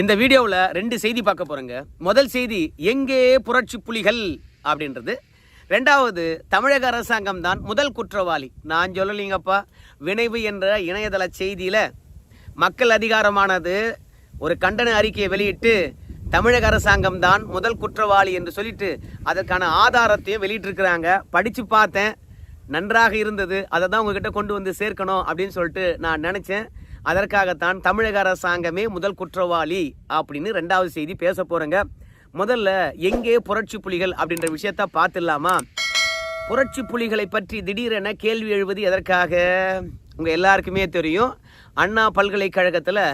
இந்த வீடியோவில் ரெண்டு செய்தி பார்க்க போகிறோங்க முதல் செய்தி எங்கே புரட்சி புலிகள்? அப்படின்றது. ரெண்டாவது தமிழக அரசாங்கம் தான் முதல் குற்றவாளி. நான் சொல்லலைங்கப்பா. வினைவு என்ற இணையதள செய்தியில் மக்கள் அதிகாரமானது ஒரு கண்டன அறிக்கையை வெளியிட்டு தமிழக அரசாங்கம் தான் முதல் குற்றவாளி என்று சொல்லிட்டு அதற்கான ஆதாரத்தையும் வெளியிட்டிருக்கிறாங்க. படித்து பார்த்தேன். நன்றாக இருந்தது. அதை தான் உங்ககிட்ட கொண்டு வந்து சேர்க்கணும் அப்படின்னு சொல்லிட்டு நான் நினச்சேன். அதற்காகத்தான் தமிழக அரசாங்கமே முதல் குற்றவாளி அப்படின்னு ரெண்டாவது செய்தி பேச போகிறேங்க முதல்ல எங்கே புரட்சி புலிகள் அப்படின்ற விஷயத்த பார்த்துடலாமா? புரட்சி புலிகளை பற்றி திடீரென கேள்வி எழுவது எதற்காக? உங்கள் எல்லாருக்குமே தெரியும். அண்ணா பல்கலைக்கழகத்தில்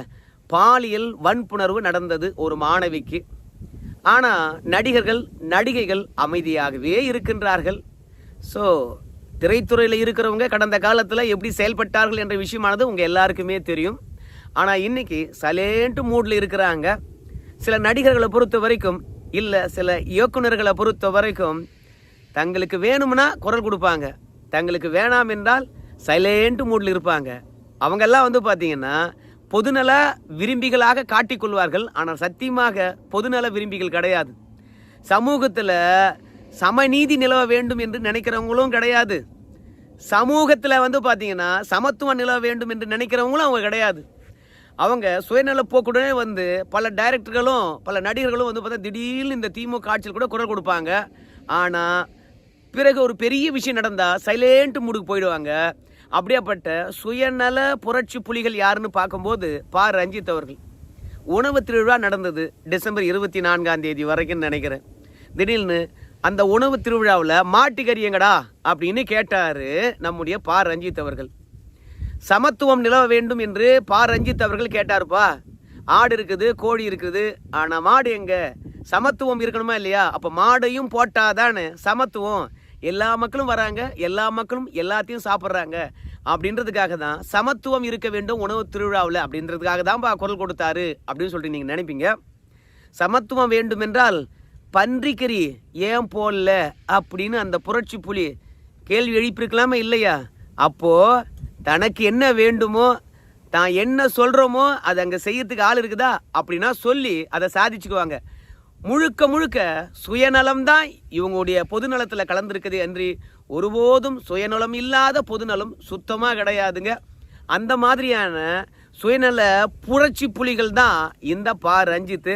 பாலியல் வன்புணர்வு நடந்தது ஒரு மாணவிக்கு. ஆனால் நடிகர்கள் நடிகைகள் அமைதியாகவே இருக்கின்றார்கள். ஸோ திரைத்துறையில் இருக்கிறவங்க கடந்த காலத்தில் எப்படி செயல்பட்டார்கள் என்ற விஷயமானது உங்கள் எல்லாருக்குமே தெரியும். ஆனால் இன்னைக்கு சலேண்ட் மூடில் இருக்கிறாங்க. சில நடிகர்களை பொறுத்த வரைக்கும் இல்லை சில இயக்குனர்களை பொறுத்த வரைக்கும் தங்களுக்கு வேணும்னா குரல் கொடுப்பாங்க. தங்களுக்கு வேணாம் என்றால் சைலேண்ட் மூடில் இருப்பாங்க. அவங்கெல்லாம் வந்து பார்த்தீங்கன்னா பொதுநல விரும்பிகளாக காட்டிக்கொள்வார்கள் ஆனால் சத்தியமாக பொதுநல விரும்பிகள் கிடையாது. சமூகத்தில் சமநீதி நிலவ வேண்டும் என்று நினைக்கிறவங்களும் கிடையாது. சமூகத்தில் வந்து பார்த்தீங்கன்னா சமத்துவம் நிலவ வேண்டும் என்று நினைக்கிறவங்களும் அவங்க கிடையாது. அவங்க சுயநல போக்குடனே வந்து பல டைரக்டர்களும் பல நடிகர்களும் வந்து பார்த்தா திடீர்னு இந்த திமுக ஆட்சியில் கூட குரல் கொடுப்பாங்க. ஆனால் பிறகு ஒரு பெரிய விஷயம் நடந்தால் சைலேண்ட் மூடுக்கு போயிடுவாங்க. அப்படியாப்பட்ட சுயநல புரட்சி புலிகள் யாருன்னு பார்க்கும்போது பா. ரஞ்சித் அவர்கள். உணவு திருவிழா நடந்தது டிசம்பர் இருபத்தி நான்காம் தேதி வரைக்கும் நினைக்கிறேன். திடீர்னு அந்த உணவு திருவிழாவில் மாட்டுக்கறி எங்கடா அப்படின்னு கேட்டார் நம்முடைய பா. ரஞ்சித் அவர்கள். சமத்துவம் நிலவ வேண்டும் என்று பா. ரஞ்சித் அவர்கள் கேட்டாருப்பா. ஆடு இருக்குது கோழி இருக்குது. ஆனால் மாடு எங்கே? சமத்துவம் இருக்கணுமா இல்லையா? அப்போ மாடையும் போட்டாதானே சமத்துவம். எல்லா மக்களும் வராங்க எல்லா மக்களும் எல்லாத்தையும் சாப்பிட்றாங்க அப்படின்றதுக்காக தான் சமத்துவம் இருக்க வேண்டும் உணவு திருவிழாவில் அப்படின்றதுக்காக தான் குரல் கொடுத்தாரு அப்படின்னு சொல்லிட்டு நீங்கள் நினைப்பீங்க. சமத்துவம் வேண்டுமென்றால் பன்றிக்கறி ஏன் போடல அப்படின்னு அந்த புரட்சி புலி கேள்வி எழுப்பியிருக்கலாமா இல்லையா? அப்போது தனக்கு என்ன வேண்டுமோ தான் என்ன சொல்கிறோமோ அதை அங்கே செய்யறதுக்கு ஆள் இருக்குதா அப்படின்னா சொல்லி அதை சாதிச்சுக்குவாங்க. முழுக்க முழுக்க சுயநலம் தான் இவங்களுடைய பொதுநலத்தில் கலந்துருக்குது அன்றி ஒருபோதும் சுயநலம் இல்லாத பொதுநலம் சுத்தமாக கிடையாதுங்க. அந்த மாதிரியான சுயநல புரட்சி புலிகள் தான் இந்த பா ரஞ்சித்து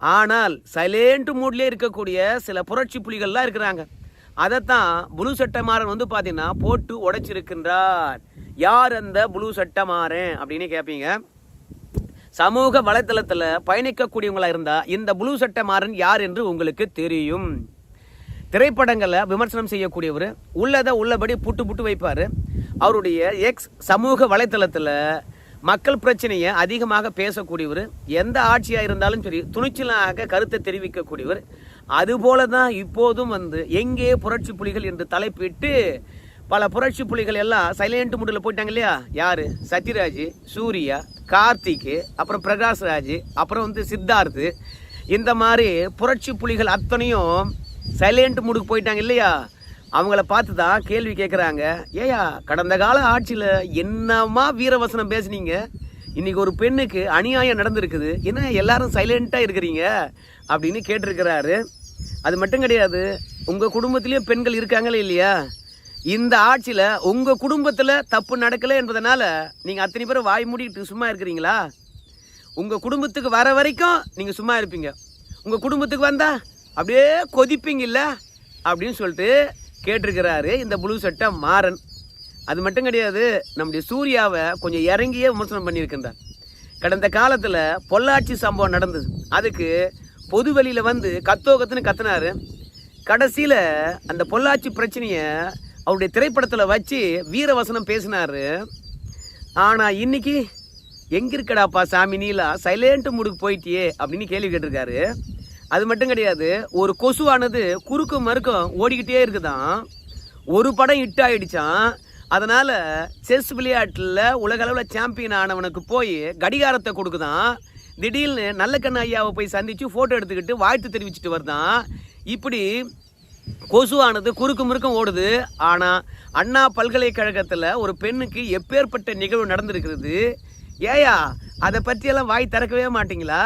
ஆனால் சைலேண்ட் மூட்லேயே இருக்கக்கூடிய சில புரட்சி புலிகள்லாம் இருக்கிறாங்க. அதைத்தான் புளு சட்டமாறன் வந்து பார்த்தீங்கன்னா போட்டு உடைச்சிருக்கின்றார். யார் அந்த புளு சட்டமாறன் அப்படின்னு கேட்பீங்க சமூக வலைத்தளத்தில் பயணிக்கக்கூடியவங்களாக இருந்தால் இந்த புளு சட்டமாறன் யார் என்று உங்களுக்கு தெரியும். திரைப்படங்களை விமர்சனம் செய்யக்கூடியவர் உள்ளதை உள்ளபடி புட்டு புட்டு வைப்பார். அவருடைய எக்ஸ் சமூக வலைத்தளத்தில் மக்கள் பிரச்சனையை அதிகமாக பேசக்கூடியவர் எந்த ஆட்சியாக இருந்தாலும் சரி துணிச்சலாக கருத்தை தெரிவிக்கக்கூடியவர். அதுபோல தான் இப்போதும் வந்து எங்கே புரட்சி புலிகள் என்று தலைப்பிட்டு பல புரட்சி புலிகள் எல்லாம் சைலண்ட் மூடில் போயிட்டாங்க இல்லையா? யார்? சத்யராஜ் சூர்யா கார்த்திக் அப்புறம் பிரகாஷ்ராஜ் அப்புறம் வந்து சித்தார்த்து இந்த மாதிரி புரட்சி புலிகள் அத்தனையும் சைலண்ட் மூடுக்கு போயிட்டாங்க இல்லையா? அவங்கள பார்த்து தான் கேள்வி கேட்குறாங்க ஏயா கடந்த கால ஆட்சியில் என்னமா வீரவசனம் பேசுனீங்க? இன்னைக்கு ஒரு பெண்ணுக்கு அநியாயம் நடந்திருக்குது. என்ன எல்லாரும் சைலண்ட்டாக இருக்கிறீங்க? அப்படின்னு கேட்டிருக்கிறாரு. அது மட்டும் கிடையாது உங்கள் குடும்பத்துலேயும் பெண்கள் இருக்காங்களே இல்லையா? இந்த ஆட்சியில் உங்கள் குடும்பத்தில் தப்பு நடக்கலை என்பதனால நீங்கள் அத்தனை பேரும் வாய் மூடிட்டு சும்மா இருக்கிறீங்களா? உங்கள் குடும்பத்துக்கு வர வரைக்கும் நீங்கள் சும்மா இருப்பீங்க. உங்கள் குடும்பத்துக்கு வந்தா அப்படியே கொதிப்பீங்கல்ல? அப்படின்னு சொல்லிட்டு கேட்டிருக்கிறாரு இந்த புளு சட்டை மாறன். அது மட்டும் கிடையாது நம்முடைய சூர்யாவை கொஞ்சம் இறங்கியே விமர்சனம் பண்ணியிருக்கின்றார். கடந்த காலத்தில் பொள்ளாச்சி சம்பவம் நடந்தது. அதுக்கு பொது வெளியில் வந்து கத்தோ கத்துன்னு கத்துனாரு. கடைசியில் அந்த பொள்ளாச்சி பிரச்சனையை அவருடைய திரைப்படத்தில் வச்சு வீரவசனம் பேசினாரு. ஆனால் இன்னைக்கு எங்கிருக்கடாப்பா சாமி நீலா? சைலண்ட் முடுக்கு போயிட்டியே? அப்படின்னு கேள்வி கேட்டிருக்காரு. அது மட்டும் கிடையாது ஒரு கொசுவானது குறுக்கு மறுக்கும் ஓடிக்கிட்டே இருக்குதான். ஒரு படம் ஹிட் ஆகிடுச்சான் அதனால் செஸ் விளையாட்டில் உலக அளவில் சாம்பியன் ஆனவனுக்கு போய் கடிகாரத்தை கொடுக்குதான். திடீர்னு நல்லக்கண்ண ஐயாவை போய் சந்தித்து ஃபோட்டோ எடுத்துக்கிட்டு வாழ்த்து தெரிவிச்சுட்டு வருதான் இப்படி கொசுவானது குறுக்கு முறுக்கம் ஓடுது. ஆனால் அண்ணா பல்கலைக்கழகத்தில் ஒரு பெண்ணுக்கு எப்பேற்பட்ட நிகழ்வு நடந்திருக்கிறது? ஏயா அதை பற்றியெல்லாம் வாய் திறக்கவே மாட்டிங்களா?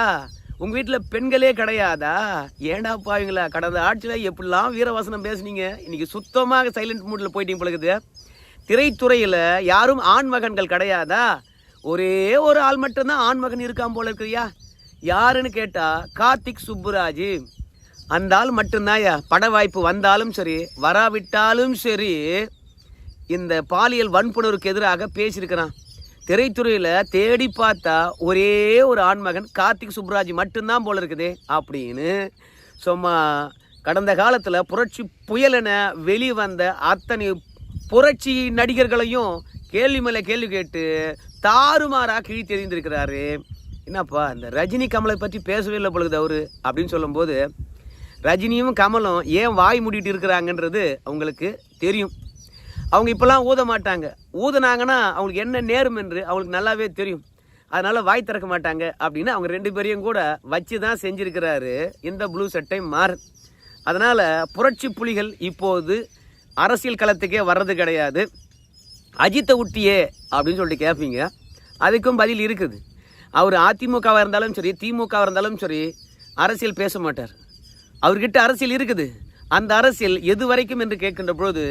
உங்கள் வீட்டில் பெண்களே கிடையாதா? ஏண்டா பாவீங்களா கடந்த ஆட்சியில் எப்படிலாம் வீரவசனம் பேசுனீங்க? இன்னைக்கு சுத்தமாக சைலண்ட் மூடில் போயிட்டீங்க பழகுது திரைத்துறையில் யாரும் ஆண் மகன்கள் கிடையாதா? ஒரே ஒரு ஆள் மட்டும்தான் ஆண் மகன் இருக்கான் போல இருக்கிறியா? யாருன்னு கேட்டால் கார்த்திக் சுப்புராஜ். அந்த ஆள் மட்டும்தான்யா. பட வாய்ப்பு வந்தாலும் சரி வராவிட்டாலும் சரி இந்த பாலியல் வன்புணர்வுக்கு எதிராக பேசியிருக்கிறான். திரைத்துறையில் தேடி பார்த்தா ஒரே ஒரு ஆண்மகன் கார்த்திக் சுப்ராஜ் மட்டும்தான் போல இருக்குது அப்படின்னு சும்மா கடந்த காலத்தில் புரட்சி புயலென வெளிவந்த அத்தனை புரட்சி நடிகர்களையும் கேள்வி மேலே கேள்வி கேட்டு தாறுமாறாக கிழி தெரிந்திருக்கிறாரு. என்னப்பா இந்த ரஜினி கமலை பற்றி பேசவே இல்லை பொழுது அவரு அப்படின்னு சொல்லும்போது ரஜினியும் கமலும் ஏன் வாய் மூடிட்டு இருக்கிறாங்கன்றது அவங்களுக்கு தெரியும். அவங்க இப்போல்லாம் ஊத மாட்டாங்க ஊதுனாங்கன்னா அவங்களுக்கு என்ன நேரும் என்று அவங்களுக்கு நல்லாவே தெரியும். அதனால் வாய் திறக்க மாட்டாங்க அப்படின்னு அவங்க ரெண்டு பேரையும் கூட வச்சு தான் செஞ்சுருக்கிறாரு. இந்த ப்ளூ சட்டை மாறு அதனால் புரட்சி புலிகள் இப்போது அரசியல் களத்துக்கே வர்றது கிடையாது. அஜித்தை உட்டியே அப்படின்னு சொல்லிட்டு கேட்பீங்க அதுக்கும் பதில் இருக்குது. அவர் அதிமுகவாக இருந்தாலும் சரி திமுகவாக இருந்தாலும் சரி அரசியல் பேச மாட்டார். அவர்கிட்ட அரசியல் இருக்குது. அந்த அரசியல் எது வரைக்கும் என்று கேட்கின்ற பொழுது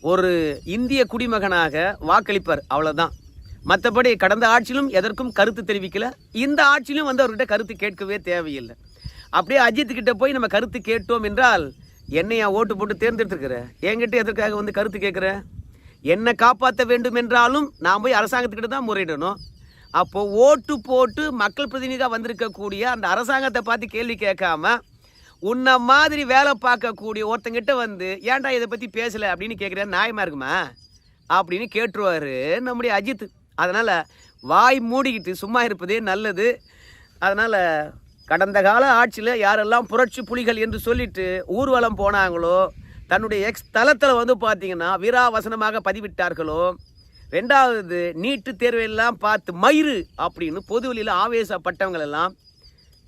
ஒரு இந்திய குடிமகனாக வாக்களிப்பார். அவ்வளோதான் மற்றபடி கடந்த ஆட்சியிலும் எதற்கும் கருத்து தெரிவிக்கல. இந்த ஆட்சியிலும் வந்து அவர்கிட்ட கருத்து கேட்கவே தேவையில்லை. அப்படியே அஜித் கிட்ட போய் நம்ம கருத்து கேட்டோம் என்றால் என்னையா ஓட்டு போட்டு தேர்ந்தெடுத்துருக்குற? என்கிட்ட எதற்காக வந்து கருத்து கேட்குற? என்னை காப்பாற்ற வேண்டும் என்றாலும் நான் போய் அரசாங்கத்துக்கிட்ட தான் முறையிடணும். அப்போது ஓட்டு போட்டு மக்கள் பிரதிநிதியாக வந்திருக்கக்கூடிய அந்த அரசாங்கத்தை பார்த்து கேள்வி கேட்காம உன்னை மாதிரி வேலை பார்க்கக்கூடிய ஒருத்தங்கிட்ட வந்து ஏன்டா இதை பற்றி பேசலை? அப்படின்னு கேட்குறேன் நியாயமாக இருக்குமா? அப்படின்னு கேட்டுருவார் நம்முடைய அஜித். அதனால் வாய் மூடிக்கிட்டு சும்மா இருப்பதே நல்லது. அதனால் கடந்த கால ஆட்சியில் யாரெல்லாம் புரட்சி புலிகள் என்று சொல்லிட்டு ஊர்வலம் போனாங்களோ தன்னுடைய எக்ஸ் தளத்தில் வந்து பார்த்தீங்கன்னா வீராவசனமாக பதிவிட்டார்களோ ரெண்டாவது நீட்டு தேர்வையெல்லாம் பார்த்து மயிறு அப்படின்னு பொதுவெளியில் ஆவேசப்பட்டவங்களெல்லாம்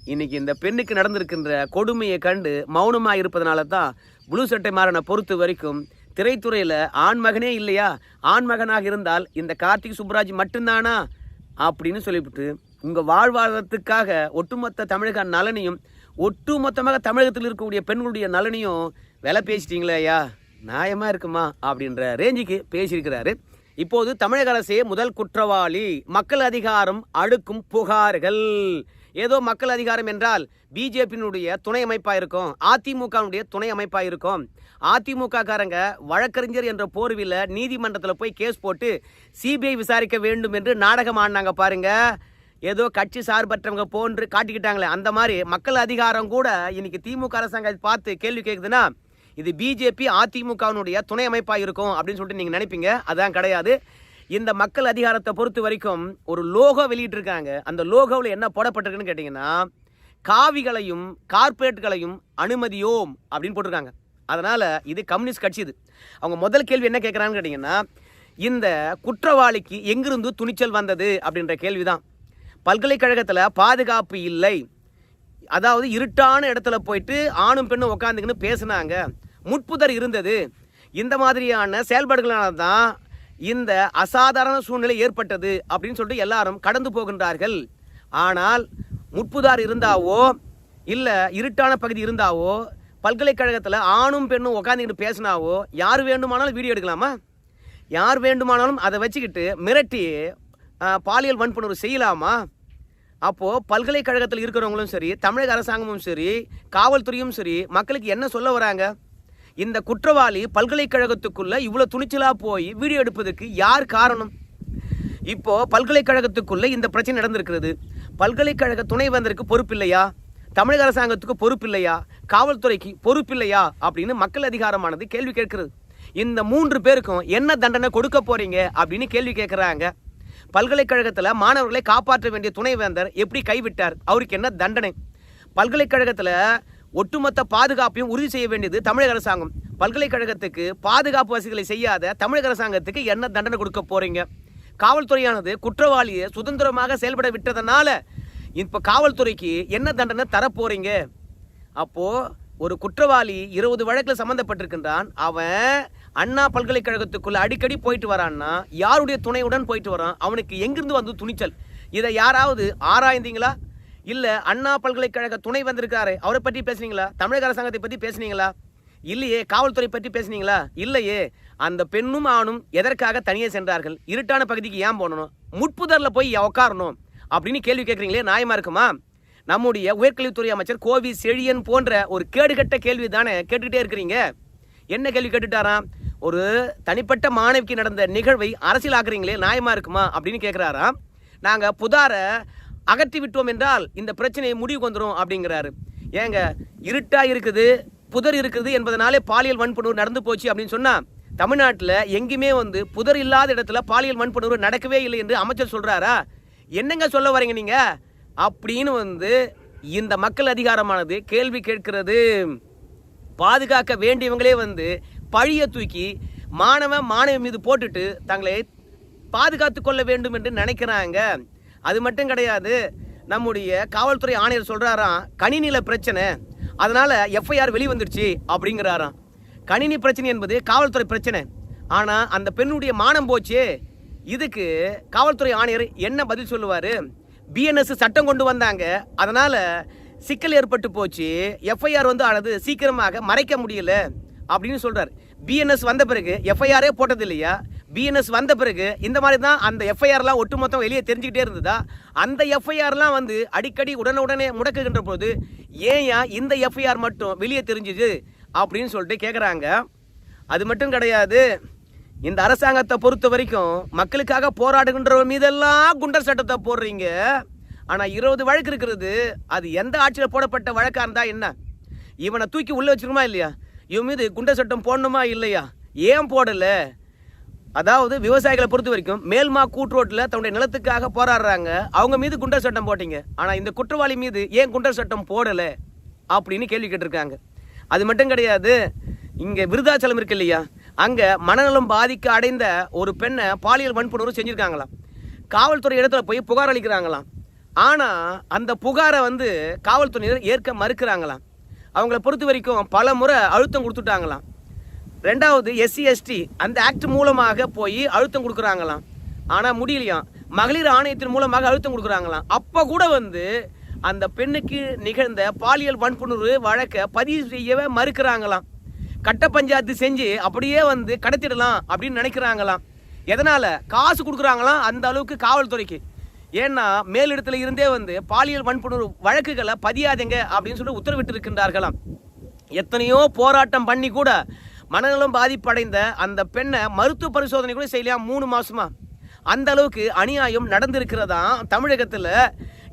இன்னைக்கு இந்த பெண்ணுக்கு நடந்திருக்கின்ற கொடுமையை கண்டு மௌனமாக இருப்பதனால தான் ப்ளூ சட்டை மாறனை பொறுத்த வரைக்கும் திரைத்துறையில் ஆண்மகனே இல்லையா? ஆண்மகனாக இருந்தால் இந்த கார்த்திக் சுப்ராஜ் மட்டும்தானா? அப்படின்னு சொல்லிவிட்டு உங்கள் வாழ்வாதாரத்துக்காக ஒட்டுமொத்த தமிழக நலனையும் ஒட்டுமொத்தமாக தமிழகத்தில் இருக்கக்கூடிய பெண்களுடைய நலனையும் விலை பேசிட்டீங்களே ஐயா. நியாயமாக இருக்குமா? அப்படின்ற ரேஞ்சுக்கு பேசியிருக்கிறாரு. இப்போது தமிழக அரசே முதல் குற்றவாளி. மக்கள் அதிகாரம் அடுக்கும் புகார்கள். ஏதோ மக்கள் அதிகாரம் என்றால் பிஜேபியினுடைய துணை அமைப்பாக இருக்கும் அதிமுகவுடைய துணை அமைப்பாக இருக்கும் அதிமுக காரங்க வழக்கறிஞர் என்ற போர்வில் நீதிமன்றத்தில் போய் கேஸ் போட்டு சிபிஐ விசாரிக்க வேண்டும் என்று நாடகம் ஆடினாங்க பாருங்க. ஏதோ கட்சி சார்பற்றவங்க போன்று காட்டிக்கிட்டாங்களே. அந்த மாதிரி மக்கள் அதிகாரம் கூட இன்னைக்கு திமுக அரசாங்கம் பார்த்து கேள்வி கேட்குதுன்னா இது பிஜேபி அதிமுகவினுடைய துணை அமைப்பாக இருக்கும் அப்படின்னு சொல்லிட்டு நீங்கள் நினைப்பீங்க. அதான் கிடையாது. இந்த மக்கள் அதிகாரத்தை பொறுத்த வரைக்கும் ஒரு லோகோ வெளியிட்டிருக்காங்க. அந்த லோகோவில் என்ன போடப்பட்டிருக்குன்னு கேட்டிங்கன்னா காவிகளையும் கார்ப்பரேட்களையும் அனுமதியோம் அப்படின்னு போட்டிருக்காங்க. அதனால் இது கம்யூனிஸ்ட் கட்சி இது. அவங்க முதல் கேள்வி என்ன கேட்குறாங்கன்னு கேட்டிங்கன்னா இந்த குற்றவாளிக்கு எங்கிருந்து துணிச்சல் வந்தது அப்படின்ற கேள்வி தான் பல்கலைக்கழகத்தில் பாதுகாப்பு இல்லை. அதாவது இருட்டான இடத்துல போயிட்டு ஆணும் பெண்ணும் உட்காந்துக்கின்னு பேசுனாங்க. முட்புதர் இருந்தது. இந்த மாதிரியான செயல்பாடுகளால தான் இந்த அசாதாரண சூழ்நிலை ஏற்பட்டது அப்படின்னு சொல்லிட்டு எல்லாரும் கடந்து போகின்றார்கள். ஆனால் முட்புதார் இருந்தாவோ இல்லை இருட்டான பகுதி இருந்தாவோ பல்கலைக்கழகத்தில் ஆணும் பெண்ணும் உட்காந்துக்கிட்டு பேசினாவோ யார் வேண்டுமானாலும் வீடியோ எடுக்கலாமா? யார் வேண்டுமானாலும் அதை வச்சுக்கிட்டு மிரட்டி பாலியல் வன்புணர்வு செய்யலாமா? அப்போது பல்கலைக்கழகத்தில் இருக்கிறவங்களும் சரி தமிழக அரசாங்கமும் சரி காவல்துறையும் சரி மக்களுக்கு என்ன சொல்ல வராங்க? இந்த குற்றவாளி பல்கலைக்கழகத்துக்குள்ள இவ்வளோ துணிச்சலாக போய் வீடியோ எடுப்பதற்கு யார் காரணம்? இப்போ பல்கலைக்கழகத்துக்குள்ள இந்த பிரச்சனை நடந்திருக்கிறது. பல்கலைக்கழக துணைவேந்தருக்கு பொறுப்பில்லையா? தமிழக அரசாங்கத்துக்கு பொறுப்பில்லையா? காவல்துறைக்கு பொறுப்பில்லையா? அப்படின்னு மக்கள் அதிகாரமானது கேள்வி கேட்கிறது. இந்த மூன்று பேருக்கும் என்ன தண்டனை கொடுக்க போறீங்க அப்படின்னு கேள்வி கேட்குறாங்க. பல்கலைக்கழகத்தில் மாணவர்களை காப்பாற்ற வேண்டிய துணைவேந்தர் எப்படி கைவிட்டார்? அவருக்கு என்ன தண்டனை? பல்கலைக்கழகத்தில் ஒட்டுமொத்த பாதுகாப்பையும் உறுதி செய்ய வேண்டியது தமிழக அரசாங்கம். பல்கலைக்கழகத்துக்கு பாதுகாப்பு வசதிகளை செய்யாத தமிழக அரசாங்கத்துக்கு என்ன தண்டனை கொடுக்க போறீங்க? காவல்துறையானது குற்றவாளியை சுதந்திரமாக செயல்பட விட்டதனால இப்போ காவல்துறைக்கு என்ன தண்டனை தரப்போறீங்க அப்போ ஒரு குற்றவாளி இருபது வழக்கில் சம்மந்தப்பட்டிருக்கின்றான் அவன் அண்ணா பல்கலைக்கழகத்துக்குள்ள அடிக்கடி போயிட்டு வரான்னா யாருடைய துணையுடன் போயிட்டு வரான்? அவனுக்கு எங்கிருந்து வந்து துணிச்சல்? இதை யாராவது ஆராய்ந்தீங்களா? இல்ல அண்ணா பல்கலைக்கழக துணை வந்திருக்காரு. அவரை பற்றி பேசுனீங்களா? தமிழக அரசாங்கத்தை பற்றி பேசுனீங்களா? இல்லையே காவல்துறை பற்றி பேசுனீங்களா? இல்லையே. அந்த பெண்ணும் ஆணும் எதற்காக தனியே சென்றார்கள்? இருட்டான பகுதிக்கு ஏன் போகணும் முட்புதரில் போய் உட்காரணும் அப்படின்னு கேள்வி கேட்குறீங்களே நியாயமா இருக்குமா? நம்முடைய உயர்கல்வித்துறை அமைச்சர் கோவி செழியன் போன்ற ஒரு கேடுகட்ட கேள்வி தானே கேட்டுக்கிட்டே இருக்கிறீங்க. என்ன கேள்வி கேட்டுட்டாராம்? ஒரு தனிப்பட்ட மாணவிக்கு நடந்த நிகழ்வை அரசியலாக்குறீங்களே நியாயமா இருக்குமா? அப்படின்னு கேட்குறாராம். நாங்கள் புதாரை அகற்றி விட்டோம் என்றால் இந்த பிரச்சனையை முடிவுக்கு வந்துடும் அப்படிங்கிறாரு. ஏங்க இருட்டாக இருக்குது புதர் இருக்குது என்பதனாலே பாலியல் வன்புணர்வு நடந்து போச்சு அப்படின்னு சொன்னால் தமிழ்நாட்டில் எங்கேயுமே வந்து புதர் இல்லாத இடத்துல பாலியல் வன்புணர்வு நடக்கவே இல்லை என்று அமைச்சர் சொல்கிறாரா என்னங்க சொல்ல வரீங்க நீங்கள் அப்படின்னு வந்து இந்த மக்கள் அதிகாரமானது கேள்வி கேட்கிறது. பாதுகாக்க வேண்டியவங்களே வந்து பழியை தூக்கி மாணவன் மாணவி மீது போட்டுட்டு தங்களை பாதுகாத்து கொள்ள வேண்டும் என்று நினைக்கிறாங்க. அது மட்டும் கிடையாது நம்முடைய காவல்துறை ஆணையர் சொல்கிறாராம் கணினியில் பிரச்சனை அதனால் எஃப்ஐஆர் வெளிவந்துருச்சு அப்படிங்கிறாராம். கணினி பிரச்சனை என்பது காவல்துறை பிரச்சனை. ஆனால் அந்த பெண்ணுடைய மானம் போச்சு. இதுக்கு காவல்துறை ஆணையர் என்ன பதில் சொல்லுவார்? பிஎன்எஸ் சட்டம் கொண்டு வந்தாங்க. அதனால் சிக்கல் ஏற்பட்டு போச்சு. எஃப்ஐஆர் வந்து ஆனது சீக்கிரமாக மறைக்க முடியல அப்படின்னு சொல்கிறார் பிஎன்எஸ் வந்த பிறகு எஃப்ஐஆரே போட்டது இல்லையா பிஎன்எஸ் வந்த பிறகு இந்த மாதிரி தான் அந்த எஃப்ஐஆர்லாம் ஒட்டுமொத்தம் வெளியே தெரிஞ்சுக்கிட்டே இருந்ததா? அந்த எஃப்ஐஆர்லாம் வந்து அடிக்கடி உடனுடனே முடக்குகின்ற போது ஏன் இந்த எஃப்ஐஆர் மட்டும் வெளியே தெரிஞ்சுது? அப்படின்னு சொல்லிட்டு கேட்குறாங்க அது மட்டும் கிடையாது. இந்த அரசாங்கத்தை பொறுத்த வரைக்கும் மக்களுக்காக போராடுகின்றவர் மீதெல்லாம் குண்டர் சட்டத்தை போடுறீங்க. ஆனால் இருபது வழக்கு இருக்கிறது. அது எந்த ஆட்சியில் போடப்பட்ட வழக்காக இருந்தால் என்ன? இவனை தூக்கி உள்ளே வச்சிருமா இல்லையா? இவன் மீது குண்டர் சட்டம் போடணுமா இல்லையா? ஏன் போடலை? அதாவது விவசாயிகளை பொறுத்த வரைக்கும் மேல்மா கூட்ரோட்டில் தன்னுடைய நிலத்துக்காக போராடுறாங்க. அவங்க மீது குண்டர் சட்டம் போட்டீங்க. ஆனால் இந்த குற்றவாளி மீது ஏன் குண்டர் சட்டம் போடலை அப்படின்னு கேள்வி கேட்டிருக்காங்க. அது மட்டும் கிடையாது இங்கே விருதாச்சலம் இருக்கு இல்லையா? அங்கே மனநலம் பாதிக்க அடைந்த ஒரு பெண்ணை பாலியல் வன்புணர்வு செஞ்சுருக்காங்களாம். காவல்துறை இடத்துல போய் புகார் அளிக்கிறாங்களாம். ஆனால் அந்த புகாரை வந்து காவல்துறையினர் ஏற்க மறுக்கிறாங்களாம். அவங்கள பொறுத்த வரைக்கும் பல முறை அழுத்தம் கொடுத்துட்டாங்களாம். ரெண்டாவது எஸ்சி எஸ்டி அந்த ஆக்ட் மூலமாக போய் அழுத்தம் கொடுக்குறாங்களாம். ஆனால் முடியலையாம் மகளிர் ஆணையத்தின் மூலமாக அழுத்தம் கொடுக்குறாங்களாம். அப்போ கூட வந்து அந்த பெண்ணுக்கு நிகழ்ந்த பாலியல் வன்புணர்வு வழக்கை பதிவு செய்யவே மறுக்கிறாங்களாம். கட்ட பஞ்சாயத்து செஞ்சு அப்படியே வந்து கடத்திடலாம் அப்படின்னு நினைக்கிறாங்களாம். எதனால்? காசு கொடுக்குறாங்களாம் அந்த அளவுக்கு காவல்துறைக்கு. ஏன்னா மேலிடத்துல இருந்தே வந்து பாலியல் வன்புணர்வு வழக்குகளை பதியாதீங்க அப்படின்னு சொல்லி உத்தரவிட்டு இருக்கின்றார்களாம் எத்தனையோ போராட்டம் பண்ணி கூட மனநலம் பாதிப்படைந்த அந்த பெண்ணை மருத்துவ பரிசோதனை கூட செய்யலாம் மூணு மாசமா. அந்த அளவுக்கு அநியாயம் நடந்திருக்கிறதா தமிழகத்தில்?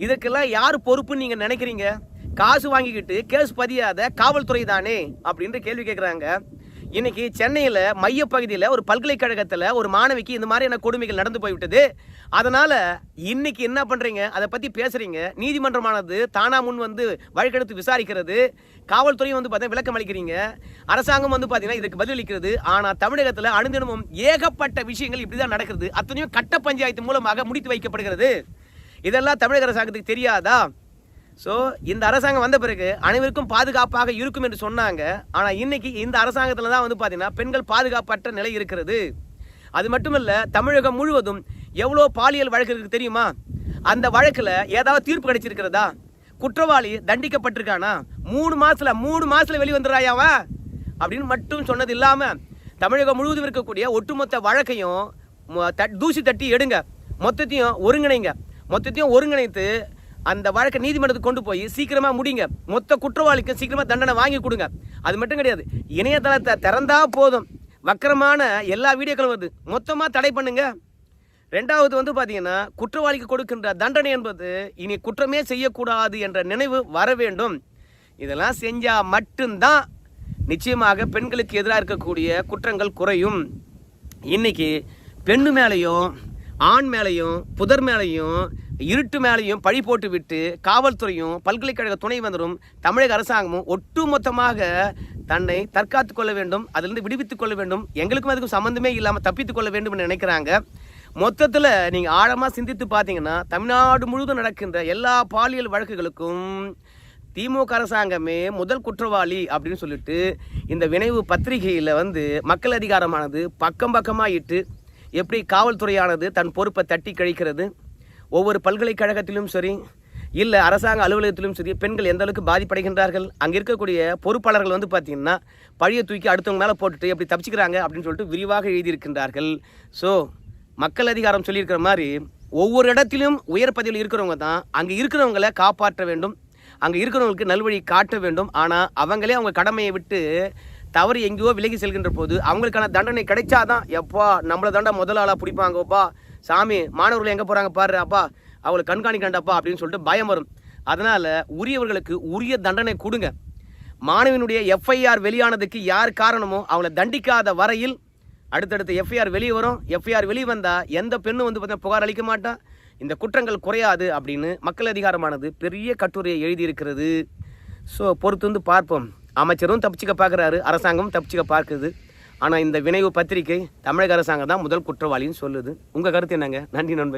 இதுக்கெல்லாம் யார் பொறுப்புன்னு நீங்கள் நினைக்கிறீங்க? காசு வாங்கிக்கிட்டு கேஸ் பதியாத காவல்துறை தானே? அப்படின்ற கேள்வி கேட்குறாங்க இன்னைக்கு சென்னையில் மையப்பகுதியில் ஒரு பல்கலைக்கழகத்தில் ஒரு மாணவிக்கு இந்த மாதிரியான கொடுமைகள் நடந்து போய்விட்டது. அதனால் இன்னைக்கு என்ன பண்ணுறீங்க அதை பற்றி பேசுகிறீங்க நீதிமன்றமானது தானா முன் வந்து வழக்கெடுத்து விசாரிக்கிறது. காவல்துறையும் வந்து பார்த்தீங்கன்னா விளக்கம் அளிக்கிறீங்க. அரசாங்கம் வந்து பார்த்தீங்கன்னா இதுக்கு பதிலளிக்கிறது ஆனால் தமிழகத்தில் அனுதினமும் ஏகப்பட்ட விஷயங்கள் இப்படி தான் நடக்கிறது. அத்தனையும் கட்ட பஞ்சாயத்து மூலமாக முடித்து வைக்கப்படுகிறது. இதெல்லாம் தமிழக அரசாங்கத்துக்கு தெரியாதா? ஸோ இந்த அரசாங்கம் வந்த பிறகு அனைவருக்கும் பாதுகாப்பாக இருக்கும் என்று சொன்னாங்க. ஆனால் இன்னைக்கு இந்த அரசாங்கத்தில் தான் வந்து பார்த்தீங்கன்னா பெண்கள் பாதுகாப்பற்ற நிலை இருக்கிறது. அது மட்டுமல்ல தமிழகம் முழுவதும் எவ்வளோ பாலியல் வழக்கு இருக்கு தெரியுமா? அந்த வழக்கில் ஏதாவது தீர்ப்பு கிடைச்சிருக்கிறதா? குற்றவாளி தண்டிக்கப்பட்டிருக்கானா? மூணு மாசத்துல மூணு மாசத்துல வெளிவந்துடுறாயாவா அப்படின்னு மட்டும் சொன்னது இல்லாமல் தமிழகம் முழுவதும் இருக்கக்கூடிய ஒட்டுமொத்த வழக்கையும் மொ- தட்- தூசி தட்டி எடுங்க. மொத்தத்தையும் ஒருங்கிணைங்க. மொத்தத்தையும் ஒருங்கிணைத்து அந்த வழக்கை நீதிமன்றத்துக்கு கொண்டு போய் சீக்கிரமாக முடிங்க. மொத்த குற்றவாளிக்கும் சீக்கிரமாக தண்டனை வாங்கி கொடுங்க. அது மட்டும் கிடையாது. இணையதளத்தை திறந்தா போதும். வக்கரமான எல்லா வீடியோக்களும் வருது. மொத்தமாக தடை பண்ணுங்க. ரெண்டாவது வந்து பார்த்தீங்கன்னா குற்றவாளிக்கு கொடுக்கின்ற தண்டனை என்பது இனி குற்றமே செய்யக்கூடாது என்ற நினைவு வர வேண்டும். இதெல்லாம் செஞ்சால் மட்டும்தான் நிச்சயமாக பெண்களுக்கு எதிராக இருக்கக்கூடிய குற்றங்கள் குறையும். இன்னைக்கு பெண்ணு மேலேயும் ஆண் மேலையும் புதர் மேலையும் இருட்டு மேலையும் பழி போட்டு விட்டு காவல்துறையும் பல்கலைக்கழக துணைவந்தரும் தமிழக அரசாங்கமும் ஒட்டுமொத்தமாக தன்னை தற்காத்து கொள்ள வேண்டும் அதிலிருந்து விடுவித்துக் கொள்ள வேண்டும் எங்களுக்கும் அதுக்கும் சம்மந்தமே இல்லாமல் தப்பித்துக் கொள்ள வேண்டும் என்று நினைக்கிறாங்க. மொத்தத்தில் நீங்கள் ஆழமாக சிந்தித்து பார்த்தீங்கன்னா தமிழ்நாடு முழுவதும் நடக்கின்ற எல்லா பாலியல் வழக்குகளுக்கும் திமுக அரசாங்கமே முதல் குற்றவாளி அப்படின்னு சொல்லிட்டு இந்த வினைவு பத்திரிகையில் வந்து மக்கள் அதிகாரமானது பக்கம் பக்கமாக இட்டு எப்படி காவல்துறையானது தன் பொறுப்பை தட்டி கழிக்கிறது? ஒவ்வொரு பல்கலைக்கழகத்திலும் சரி இல்லை அரசாங்க அலுவலகத்திலும் சரி பெண்கள் எந்த அளவுக்கு பாதிப்படைகின்றார்கள்? அங்கே இருக்கக்கூடிய பொறுப்பாளர்கள் வந்து பார்த்தீங்கன்னா பழைய தூக்கி அடுத்தவங்க மேலே போட்டுட்டு எப்படி தப்பிச்சுக்கிறாங்க அப்படின்னு சொல்லிட்டு விரிவாக எழுதியிருக்கின்றார்கள். ஸோ மக்கள் அதிகாரம் சொல்லியிருக்கிற மாதிரி ஒவ்வொரு இடத்திலும் உயர் பதவியில் இருக்கிறவங்க தான் அங்கே இருக்கிறவங்களை காப்பாற்ற வேண்டும். அங்கே இருக்கிறவங்களுக்கு நல்வழி காட்ட வேண்டும். ஆனால் அவங்களே அவங்க கடமையை விட்டு தவறு எங்கேயோ விலகி செல்கின்ற போது அவங்களுக்கான தண்டனை கிடைச்சாதான் எப்பா நம்மளை தாண்டா முதல் ஆளாக பிடிப்பாங்கப்பா சாமி மாணவர்கள் எங்கே போகிறாங்க பாரு அப்பா. அவங்களை கண்காணிக்காண்டப்பா அப்படின்னு சொல்லிட்டு பயம் வரும். அதனால் உரியவர்களுக்கு உரிய தண்டனை கொடுங்க. மாணவனுடைய எஃப்ஐஆர் வெளியானதுக்கு யார் காரணமோ அவங்கள தண்டிக்காத வரையில் அடுத்தடுத்து எஃப்ஐஆர் வெளியே வரும். எஃப்ஐஆர் வெளியே வந்தால் எந்த பெண்ணும் வந்து பார்த்தீங்கன்னா புகார் அளிக்க மாட்டா. இந்த குற்றங்கள் குறையாது அப்படின்னு மக்கள் அதிகாரமானது பெரிய கட்டுரையை எழுதியிருக்கிறது. ஸோ பொறுத்து வந்து பார்ப்போம். அமைச்சரும் தப்பிச்சுக்க பார்க்குறாரு. அரசாங்கமும் தப்பிச்சுக்க பார்க்குது. ஆனால் இந்த வினைவு பத்திரிகை தமிழக அரசாங்கம் தான் முதல் குற்றவாளின்னு சொல்லுது. உங்கள் கருத்து என்னங்க? நன்றி நண்பர்